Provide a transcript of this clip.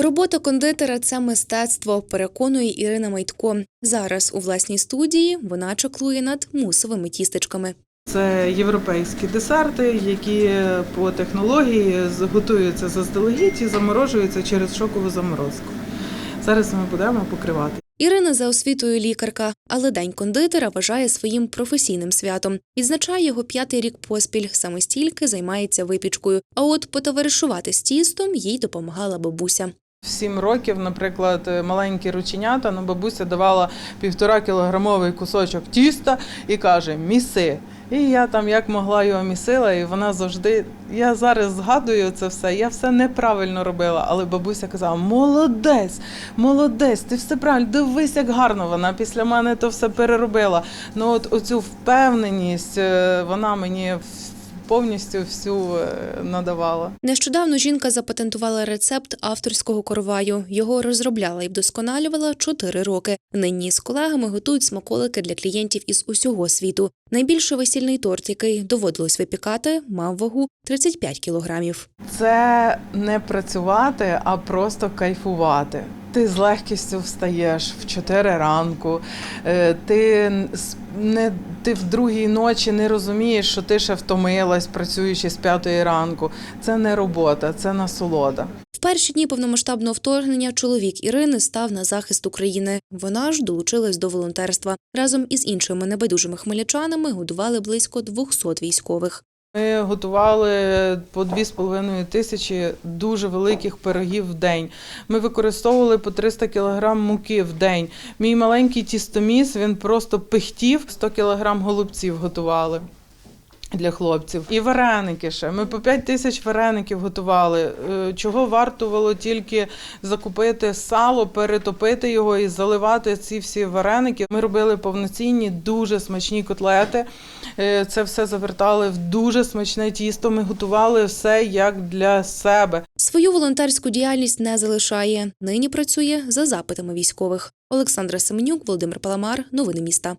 Робота кондитера це мистецтво, переконує Ірина Майтко. Зараз у власній студії вона чаклує над мусовими тістечками. Це європейські десерти, які по технології готуються заздалегідь і заморожуються через шокову заморозку. Зараз ми будемо покривати. Ірина за освітою лікарка, але день кондитера вважає своїм професійним святом. Відзначає його п'ятий рік поспіль. Саме стільки займається випічкою. А от потоваришувати з тістом їй допомагала бабуся. В сім років, наприклад, маленькі рученята, ну бабуся давала півтора кілограмовий кусочок тіста і каже: міси. І я там як могла його місила, і вона завжди. Я зараз згадую це все. Я все неправильно робила, але бабуся казала: молодець, молодець, ти все правильно, дивись, як гарно вона після мене то все переробила. Ну от оцю впевненість е, вона мені повністю всю е, надавала. Нещодавно жінка запатентувала рецепт авторського короваю. Його розробляла і вдосконалювала чотири роки. Нині з колегами готують смаколики для клієнтів із усього світу. Найбільший весільний торт, який доводилось випікати, мав вагу 35 кілограмів. Це не працювати, а просто кайфувати. Ти з легкістю встаєш в 4 ранку. е, Ти не ти в другій ночі не розумієш, що ти ще втомилась, працюючи з п'ятої ранку. Це не робота, це насолода. В перші дні повномасштабного вторгнення чоловік Ірини став на захист України. Вона ж долучилась до волонтерства. Разом із іншими небайдужими хмельничанами годували близько 200 військових. Ми готували по 2,5 тисячі дуже великих пирогів в день. Ми використовували по 300 кілограм муки в день. Мій маленький тістоміс він просто пихтів 100 кілограм голубців готували. Для хлопців і вареники ще. Ми по 5 тисяч вареників готували. Е, Чого вартувало тільки закупити сало, перетопити його і заливати ці всі вареники. Ми робили повноцінні, дуже смачні котлети. Е, Це все завертали в дуже смачне тісто. Ми готували все як для себе. Свою волонтерську діяльність не залишає. Нині працює за запитами військових. Олександра Семенюк, Володимир Паламар. Новини міста.